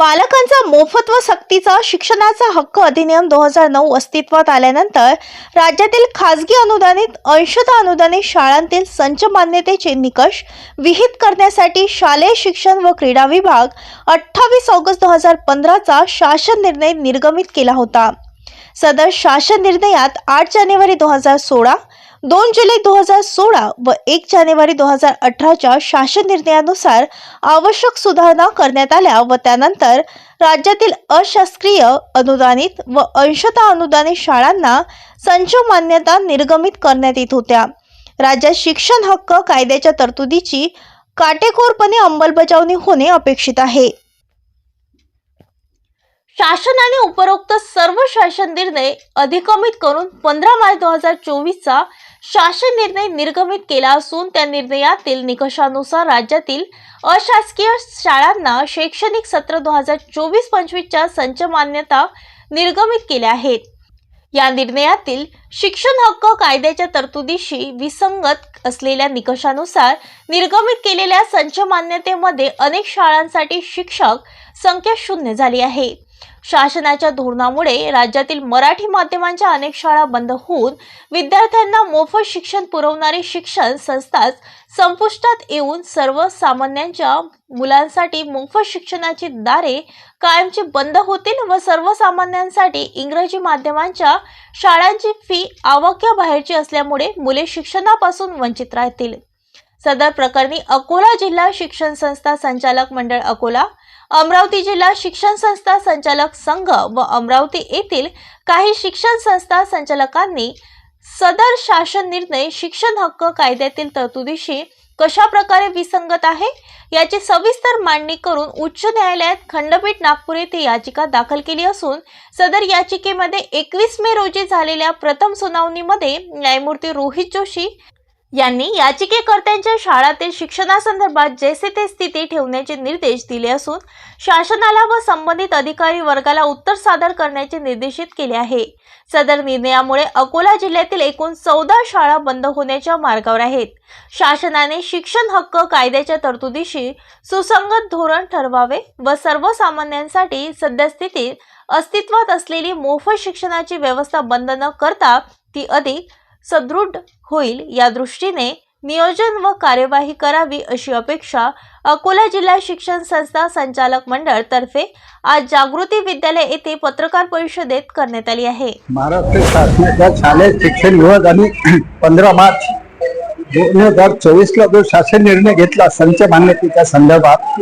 बालकांचा मोफत व सक्तीचा शिक्षणाचा हक्क अधिनियम दोन हजार नऊ अस्तित्वात आल्यानंतर राज्यातील खाजगी अनुदानित अंशतः अनुदानित शाळांतील संच मान्यतेचे निकष विहित करण्यासाठी शालेय शिक्षण व क्रीडा विभाग अठ्ठावीस ऑगस्ट दोन हजार पंधराचा शासन निर्णय निर्गमित केला होता. सदर शासन निर्णयात आठ जानेवारी दोन हजार सोळा दोन जुलै दोन हजार सोळा व एक जानेवारी दोन हजार अठराच्या शासन निर्णयानुसार आवश्यक सुधारणा करण्यात आल्या व त्यानंतर राज्यातील अशासकीय अनुदानित व अंशतः अनुदानित शाळांना संच मान्यता निर्गमित करण्यात येत होत्या. राज्यात शिक्षण हक्क कायद्याच्या तरतुदीची काटेकोरपणे अंमलबजावणी होणे अपेक्षित आहे. शासनाने उपरोक्त सर्व शासन निर्णय अधिगमित करून पंधरा मार्च दोन हजार चोवीसचा शासन निर्णय निर्गमित केला असून त्या निर्णयातील निकषानुसार राज्यातील अशासकीय शाळांना शैक्षणिक सत्र दोन हजार चोवीस पंचवीसच्या संच मान्यता निर्गमित केल्या आहेत. या निर्णयातील शिक्षण हक्क कायद्याच्या तरतुदीशी विसंगत असलेल्या निकषानुसार निर्गमित केलेल्या संच मान्यतेमध्ये अनेक शाळांसाठी शिक्षक संख्या शून्य झाली आहे. शासनाच्या धोरणामुळे राज्यातील मराठी माध्यमांच्या अनेक शाळा बंद होऊन विद्यार्थ्यांना मोफत शिक्षण पुरवणारी शिक्षण संस्थाच संपुष्टात येऊन सर्वसामान्यांच्या मुलांसाठी मोफत शिक्षणाची दारे कायमची बंद होतील व सर्वसामान्यांसाठी इंग्रजी माध्यमांच्या शाळांची फी आवाक्याबाहेरची असल्यामुळे मुले शिक्षणापासून वंचित राहतील. सदर प्रकरणी अकोला जिल्हा शिक्षण संस्था संचालक मंडळ अकोला अमरावती जिल्हा शिक्षण संस्था संचालक संघ व अमरावती येथील काही शिक्षण संस्था संचालकांनी सदर शासन निर्णय शिक्षण हक्क कायद्यातील तरतुदीशी कशा प्रकारे विसंगत आहे याची सविस्तर मांडणी करून उच्च न्यायालयात खंडपीठ नागपूर येथे याचिका दाखल केली असून सदर याचिकेमध्ये एकवीस मे रोजी झालेल्या प्रथम सुनावणीमध्ये न्यायमूर्ती रोहित जोशी यांनी याचिकेकर्त्यांच्या शाळातील शिक्षणासंदर्भात जैसे ते स्थिती ठेवण्याचे निर्देश दिले असून शासनाला व संबंधित अधिकारी वर्गाला उत्तर सादर करण्याचे निर्देशित केले आहे. सदर निर्णयामुळे अकोला जिल्ह्यातील एकूण चौदा शाळा बंद होण्याच्या मार्गावर आहेत. शासनाने शिक्षण हक्क कायद्याच्या तरतुदीशी सुसंगत धोरण ठरवावे व सर्वसामान्यांसाठी सद्यस्थितीत अस्तित्वात असलेली मोफत शिक्षणाची व्यवस्था बंद न करता ती अधिक सदृढ होईल या दृष्टीने नियोजन व कार्यवाही करावी अशी अपेक्षा अकोला जिल्हा शिक्षण संस्था संचालक मंडळ तर्फे आज जागृती विद्यालय येथे पत्रकार परिषदेत करण्यात आली आहे. महाराष्ट्र शासनाच्या शालेय शिक्षण विभागाने पंधरा मार्च दोन हजार चोवीसला जो शासन निर्णय घेतला संच मान्यतेच्या संदर्भात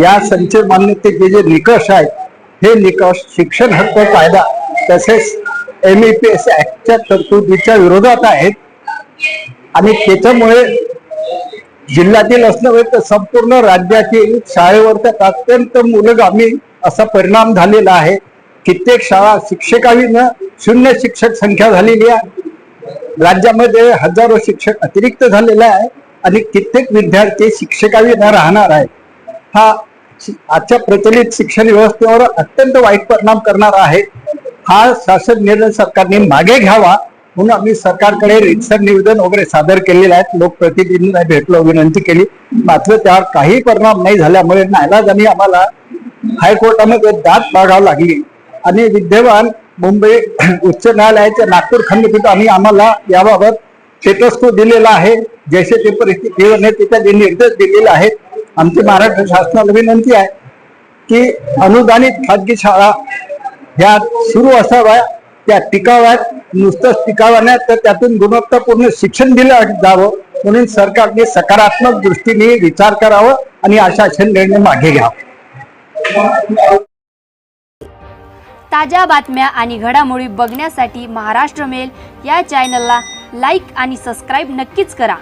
या संच मान्यतेचे जे निकष आहेत हे निकष शिक्षण हक्क कायदा तसेच एम ई पी एस ऍक्टच्या तरतुदीच्या विरोधात आहेत. आणि त्याच्यामुळे जिल्ह्यातील असल्यामुळे तर संपूर्ण राज्यातील शाळेवर तर अत्यंत मूलगामी असा परिणाम झालेला आहे. कित्येक शाळा शिक्षकाविनं शून्य शिक्षक संख्या झालेली आहे. राज्यामध्ये हजारो शिक्षक अतिरिक्त झालेला आहे. आणि कित्येक विद्यार्थी शिक्षकाविना राहणार आहे हा आजच्या प्रचलित शिक्षण व्यवस्थेवर अत्यंत वाईट परिणाम करणार आहे. हा शासन निर्णय सरकारने मागे घ्यावा म्हणून आम्ही सरकारकडे रितसर निवेदन वगैरे सादर केलेलं आहेत लोकप्रतिनिधींना भेटलो विनंती केली. मात्र त्यावर काही परिणाम नाही झाल्यामुळे नाईलाजाने आम्हाला हायकोर्टामध्ये दात बागावं लागली. आणि विद्यमान मुंबई उच्च न्यायालयाच्या नागपूर खंडपीठ आम्ही आम्हाला याबाबत स्टेटस्को दिलेला आहे. जैसे ते परिस्थिती त्याच्या जे निर्देश दिलेले आहेत. आमची महाराष्ट्र शासनाला विनंती आहे की अनुदानित खाजगी शाळा ह्या सुरू असाव्या त्या टिकाव्यात नुसतंच टिकाव्या नाही तर त्यातून गुणवत्तापूर्ण शिक्षण दिलं जावं म्हणून सरकारने सकारात्मक दृष्टीने विचार करावं आणि अशा निर्णय मागे घ्यावा. ताज्या बातम्या आणि घडामोडी बघण्यासाठी महाराष्ट्र मेल या चॅनलला लाईक आणि सबस्क्राईब नक्कीच करा.